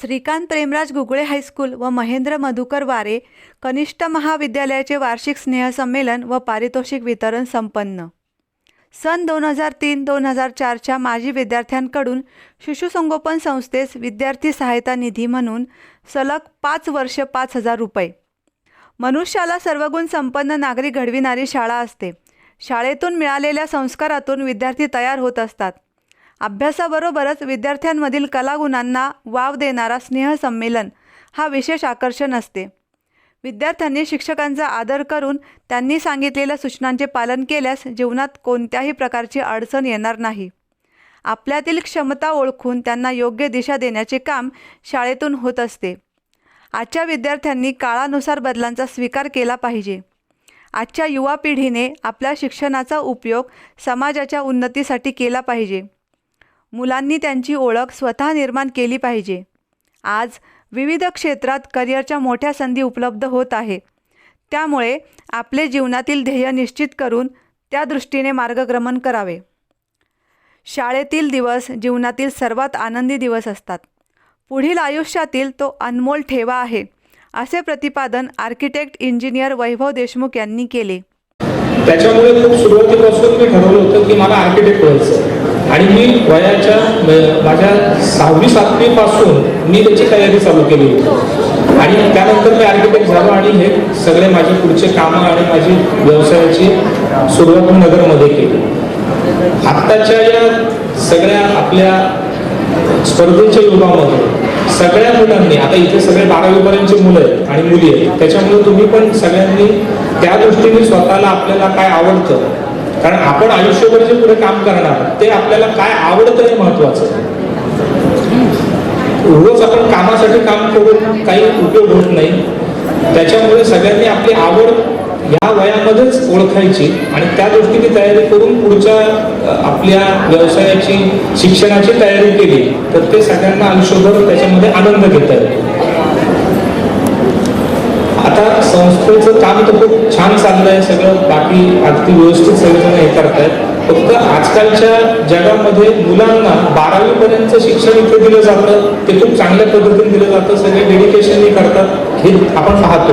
Shrikant Premraj Gugale high school व महेंद्र मधुकर वारे कनिष्ठ महाविद्यालयाचे वार्षिक स्नेहसंमेलन व पारितोषिक वितरण संपन्न. सन दोन हजार तीन दोन हजार चारच्या माजी विद्यार्थ्यांकडून शिशुसंगोपन संस्थेस विद्यार्थी सहायता निधी म्हणून सलग पाच वर्ष पाच हजार रुपये. मनुष्याला सर्वगुण संपन्न नागरिक घडविणारी शाळा असते. शाळेतून मिळालेल्या संस्कारातून विद्यार्थी तयार होत असतात. अभ्यासाबरोबरच विद्यार्थ्यांमधील कलागुणांना वाव देणारा स्नेहसंमेलन हा विशेष आकर्षण असते. विद्यार्थ्यांनी शिक्षकांचा आदर करून त्यांनी सांगितलेल्या सूचनांचे पालन केल्यास जीवनात कोणत्याही प्रकारची अडचण येणार नाही. आपल्यातील क्षमता ओळखून त्यांना योग्य दिशा देण्याचे काम शाळेतून होत असते. आजच्या विद्यार्थ्यांनी काळानुसार बदलांचा स्वीकार केला पाहिजे. आजच्या युवा पिढीने आपल्या शिक्षणाचा उपयोग समाजाच्या उन्नतीसाठी केला पाहिजे. मुलांनी त्यांची ओळख स्वतः निर्माण केली पाहिजे. आज विविध क्षेत्रात करिअरच्या मोठ्या संधी उपलब्ध होत आहे. त्यामुळे आपले जीवनातील ध्येय निश्चित करून त्या दृष्टीने मार्गक्रमण करावे. शाळेतील दिवस जीवनातील सर्वात आनंदी दिवस असतात. पुढील आयुष्यातील तो अनमोल ठेवा आहे असे प्रतिपादन आर्किटेक्ट इंजिनियर वैभव देशमुख यांनी केले. त्याच्यामुळे खूप सुरुवातीपासून मी ठरवलं होतं की मला आर्किटेक्ट व्हायचं आणि मी वयाच्या माझ्या सहावी सातवी पासून मी त्याची तयारी चालू केली होती. आणि त्यानंतर मी आर्किटेक्ट झालो आणि हे सगळे माझे पुढचे कामं आणि माझी व्यवसायाची सुरुवात नगरमध्ये केली. आत्ताच्या या सगळ्या आपल्या स्पर्धेच्या युगामध्ये सगळ्या मुलांनी आता इथे सगळे बारावीपर्यंतची मुलं आहेत आणि मुली आहेत त्याच्यामुळे तुम्ही पण सगळ्यांनी त्या दृष्टीने स्वतःला आपल्याला काय आवडतं कारण आपण आयुष्यभर जे पुढे काम करणार ते आपल्याला काय आवडतं हे महत्वाचं. रोज आपण कामासाठी काम करून काही उपयोग होत नाही. त्याच्यामुळे सगळ्यांनी आपली आवड या वयामध्येच ओळखायची आणि त्या दृष्टीने तयारी करून पुढच्या आपल्या व्यवसायाची शिक्षणाची तयारी केली तर ते सगळ्यांना आयुष्यभर त्याच्यामध्ये आनंद घेता येईल आता संस्थेचं काम तर खूप छान चाललंय सगळं बाकी अगदी व्यवस्थित सगळेजण हे करतायत. फक्त आजकालच्या जगामध्ये मुलांना बारावी पर्यंत शिक्षण इथे दिलं जातं ते खूप चांगल्या पद्धतीने दिलं जातं सगळे हे करतात हे आपण पाहतो.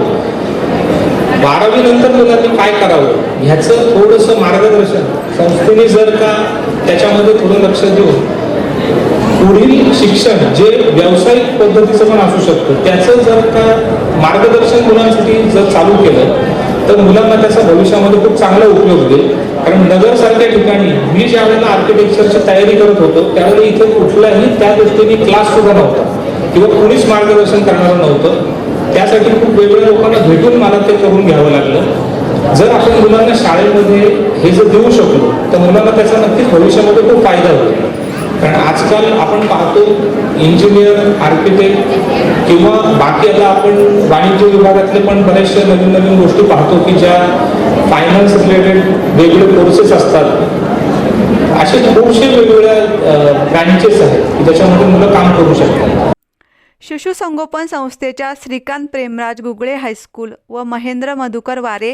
बारावी नंतर मुलांनी काय करावं? ह्याचं थोडंसं मार्गदर्शन संस्थेने जर का त्याच्यामध्ये थोडं लक्ष देऊन पुढील शिक्षण जे व्यावसायिक पद्धतीचं पण असू शकतं त्याचं जर का मार्गदर्शन मुलांसाठी जर चालू केलं तर मुलांना त्याचा भविष्यामध्ये खूप चांगला उपयोग होईल. कारण नगरसारख्या ठिकाणी मी ज्या वेळेला आर्किटेक्चरची तयारी करत होतो त्यावेळी इथे कुठलाही त्या दृष्टीने क्लास सुद्धा नव्हता. किंवा कोणीच मार्गदर्शन करणारं नव्हतं. त्यासाठी खूप वेगवेगळ्या लोकांना भेटून मला ते करून घ्यावं लागलं. जर आपण मुलांना शाळेमध्ये हे जर देऊ शकलो तर मुलांना त्याचा नक्कीच भविष्यामध्ये खूप फायदा होईल. कारण आजकाल आपण पाहतो इंजिनियर आर्किटेक्ट किंवा बाकी आता आपण वाणिज्य विभागातले पण बरेचसे नवीन नवीन गोष्टी पाहतो की ज्या फायनान्स रिलेटेड वेगवेगळे कोर्सेस असतात. असे खूपशे वेगवेगळ्या ब्रँचेस आहेत की ज्याच्यामध्ये मुलं काम करू शकतात. शिशुसंगोपन संस्थेच्या श्रीकांत प्रेमराज गुगळे हायस्कूल व महेंद्र मधुकर वारे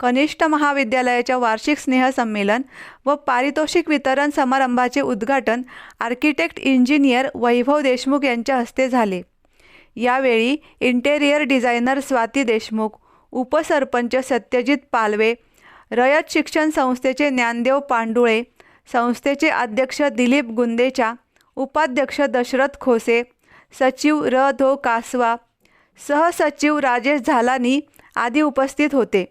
कनिष्ठ महाविद्यालयाच्या वार्षिक स्नेहसंमेलन व पारितोषिक वितरण समारंभाचे उद्घाटन आर्किटेक्ट इंजिनियर वैभव देशमुख यांच्या हस्ते झाले. यावेळी इंटेरियर डिझायनर स्वाती देशमुख उपसरपंच सत्यजित पालवे रयत शिक्षण संस्थेचे ज्ञानदेव पांडुळे संस्थेचे अध्यक्ष दिलीप गुंदेचा उपाध्यक्ष दशरथ खोसे सचिव र धो कासवा सहसचिव राजेश झालानी आदी उपस्थित होते.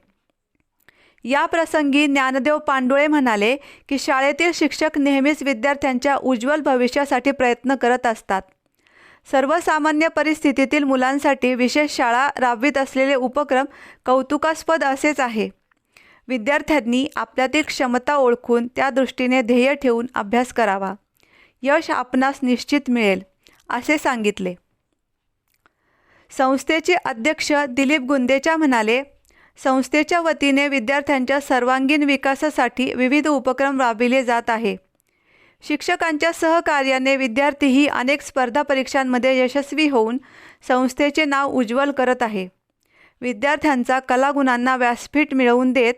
या प्रसंगी ज्ञानदेव पांडुळे म्हणाले की शाळेतील शिक्षक नेहमीच विद्यार्थ्यांच्या उज्ज्वल भविष्यासाठी प्रयत्न करत असतात. सर्वसामान्य परिस्थितीतील मुलांसाठी विशेष शाळा राबवित असलेले उपक्रम कौतुकास्पद असेच आहे. विद्यार्थ्यांनी आपल्यातील क्षमता ओळखून त्या दृष्टीने ध्येय ठेवून अभ्यास करावा. यश आपणास निश्चित मिळेल असे सांगितले. संस्थेचे अध्यक्ष दिलीप गुंदेचा म्हणाले संस्थेच्या वतीने विद्यार्थ्यांच्या सर्वांगीण विकासासाठी विविध उपक्रम राबविले जात आहे. शिक्षकांच्या सहकार्याने विद्यार्थीही अनेक स्पर्धा परीक्षांमध्ये यशस्वी होऊन संस्थेचे नाव उज्ज्वल करत आहे. विद्यार्थ्यांचा कलागुणांना व्यासपीठ मिळवून देत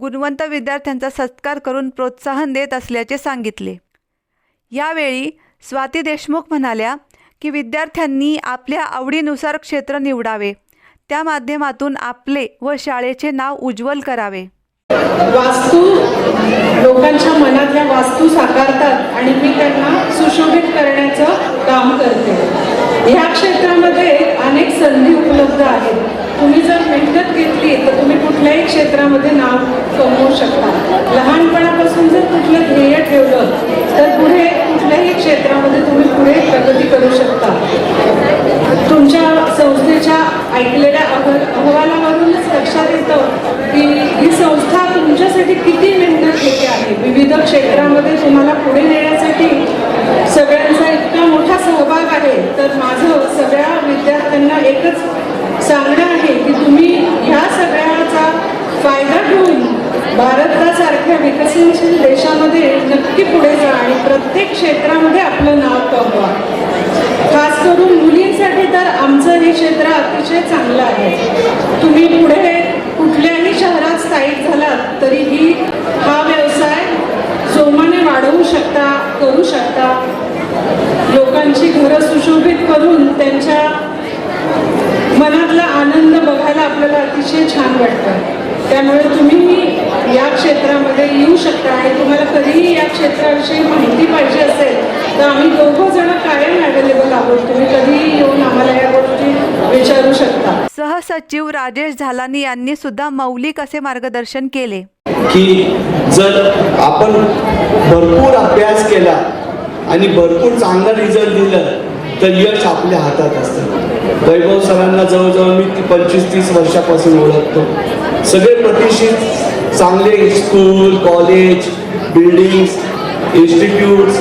गुणवंत विद्यार्थ्यांचा सत्कार करून प्रोत्साहन देत असल्याचे सांगितले. यावेळी स्वाती देशमुख म्हणाल्या की विद्यार्थ्यांनी आपल्या आवडीनुसार क्षेत्र निवडावे. त्या माध्यमातून आपले व शाळेचे नाव उज्ज्वल करावे. वास्तू लोकांच्या मनातल्या वास्तू साकारतात आणि मी त्यांना सुशोभित करण्याचं काम करते. ह्या क्षेत्रामध्ये अनेक संधी उपलब्ध आहेत. तुम्ही जर मेहनत घेतली तर तुम्ही कुठल्याही क्षेत्रामध्ये नाव कमवू शकता. लहानपणापासून जर कुठलं ध्येय ठेवलं तर पुढे कुठल्याही क्षेत्रामध्ये तुम्ही पुढे प्रगती करू शकता. तुमच्या संस्थेच्या ऐकलेल्या अहवालावरूनच लक्षात येतं की ही संस्था तुमच्यासाठी किती मेहनत घेते आहे. विविध क्षेत्रामध्ये तुम्हाला पुढे नेण्यासाठी सगळ्यांचा इतका मोठा सहभाग आहे. तर माझं सगळ्या विद्यार्थ्यांना एकच सांगणं आहे की तुम्ही ह्या सगळ्याचा फायदा घेऊन भारतासारख्या विकसनशील देशामध्ये नक्की पुढे जा आणि प्रत्येक क्षेत्रामध्ये आपलं नाव कमवा. खास करून मुलींसाठी तर आमचं हे क्षेत्र अतिशय चांगलं आहे. तुम्ही पुढे कुठल्याही शहरात स्थायिक झालात तरीही हा व्यवसाय जोमाने वाढवू शकता करू शकता. लोकांची घरं सुशोभित करून त्यांच्या मनातला आनंद बघायला आपल्याला अतिशय छान वाटतं. त्यामुळे तुम्ही या क्षेत्रामध्ये येऊ शकता आणि तुम्हाला कधीही या क्षेत्राविषयी माहिती पाहिजे असेल तर आम्ही दोघं जण कायम अवेलेबल आहोत. तुम्ही कधीही येऊन आम्हाला या गोष्टी विचारू शकता. सहसचिव राजेश झालानी यांनी सुद्धा मौलिक असे मार्गदर्शन केले. की जर आपण भरपूर अभ्यास केला आणि भरपूर चांगला रिझल्ट दिलं तर यश आपल्या हातात असतं. वैभव सरांना जवळजवळ मी ती पंचवीस तीस वर्षापासून ओळखतो. सगळे प्रतिष्ठित चांगले स्कूल कॉलेज बिल्डिंग्स इन्स्टिट्यूट्स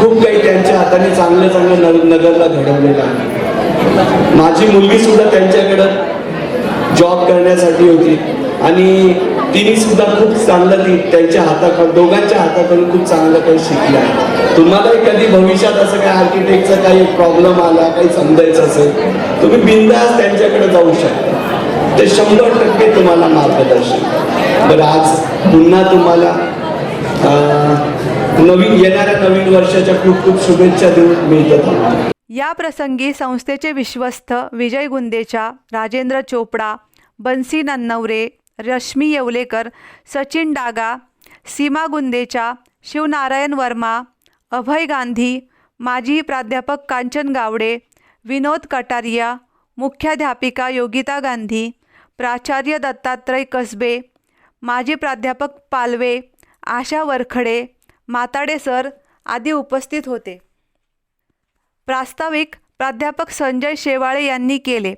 खूप काही त्यांच्या हाताने चांगलं चांगलं नगरला घडवलेलं आहे. माझी मुलगी सुद्धा त्यांच्याकडं जॉब करण्यासाठी होती. आणि तिने सुद्धा खूप चांगलं ती त्यांच्या हाताकडून दोघांच्या हाताकडून खूप चांगलं काही शिकलं आहे. तुम्हालाही कधी भविष्यात असं काही आर्किटेक्टचा काही प्रॉब्लेम आला काही समजायचं असेल तुम्ही बिंदास त्यांच्याकडे जाऊ शकता. ते शंभर टक्के तुम्हाला मार्गदर्शन. बरं आज पुन्हा तुम्हाला नवीन येणाऱ्या नवीन वर्षाच्या खूप खूप शुभेच्छा देऊन मी इथं या प्रसंगी संस्थेचे विश्वस्त विजय गुंदेचा राजेंद्र चोपडा बन्सी नन्नवरे रश्मी येवलेकर सचिन डागा सीमा गुंदेचा शिवनारायण वर्मा अभय गांधी माजी प्राध्यापक कांचन गावडे विनोद कटारिया मुख्याध्यापिका योगिता गांधी प्राचार्य दत्तात्रय कसबे माजी प्राध्यापक पालवे आशा वरखडे माताडे सर आदी उपस्थित होते. प्रास्ताविक प्राध्यापक संजय शेवाळे यांनी केले.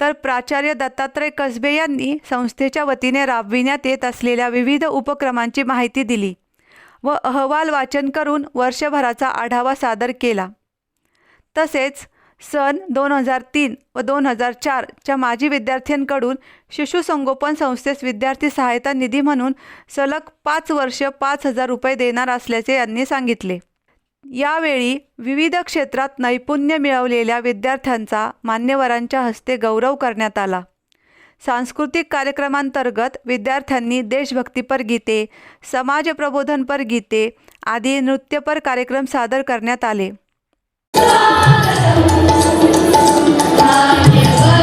तर प्राचार्य दत्तात्रय कसबे यांनी संस्थेच्या वतीने राबविण्यात येत असलेल्या विविध उपक्रमांची माहिती दिली व अहवाल वाचन करून वर्षभराचा आढावा सादर केला. तसेच सन दोन हजार तीन व दोन हजार चारच्या माजी विद्यार्थ्यांकडून शिशुसंगोपन संस्थेस विद्यार्थी सहायता निधी म्हणून सलग पाच वर्ष पाच हजार रुपये देणार असल्याचे यांनी सांगितले. यावेळी विविध क्षेत्रात नैपुण्य मिळवलेल्या विद्यार्थ्यांचा मान्यवरांच्या हस्ते गौरव करण्यात आला. सांस्कृतिक कार्यक्रमांतर्गत विद्यार्थ्यांनी देशभक्तीपर गीते समाजप्रबोधनपर गीते आदी नृत्यपर कार्यक्रम सादर करण्यात आले. Thank you.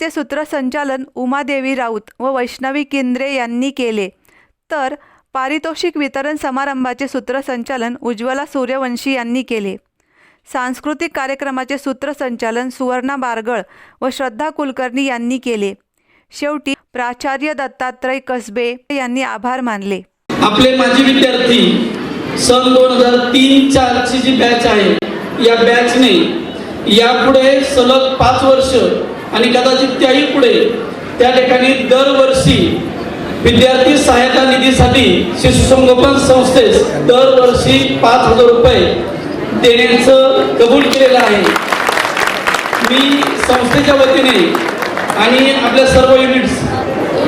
कार्यक्रमाचे सूत्रसंचालन उमादेवी राऊत व वैष्णवी केंद्रे यांनी केले. तर पारितोषिक वितरण समारंभाचे सूत्रसंचालन उज्ज्वला सूर्यवंशी यांनी केले. सांस्कृतिक कार्यक्रमाचे सूत्रसंचालन सुवर्णा बारगळ व श्रद्धा कुलकर्णी यांनी केले. शेवटी प्राचार्य दत्तात्रय कसबे यांनी आभार मानले. आपले माजी विद्यार्थी सन दोन हजार तीन चारची जी बॅच आहे. या बॅचने यापुढे सलग पाच वर्ष आणि कदाचित त्याही पुढे त्या ठिकाणी दरवर्षी विद्यार्थी सहायता निधीसाठी शिशुसंगोपन संस्थेस दरवर्षी पाच हजार रुपये देण्याचं कबूल केलेलं आहे. मी संस्थेच्या वतीने आणि आपल्या सर्व युनिट्स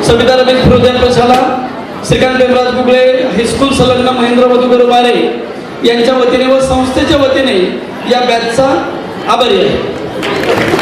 संविधान रमेश फिरोजा प्रशाला श्रीकांत देवराज गुगळे हायस्कूल संलग्न महेंद्र मधुकर वारे यांच्या वतीने व संस्थेच्या वतीने या बॅचचा आभारी आहे.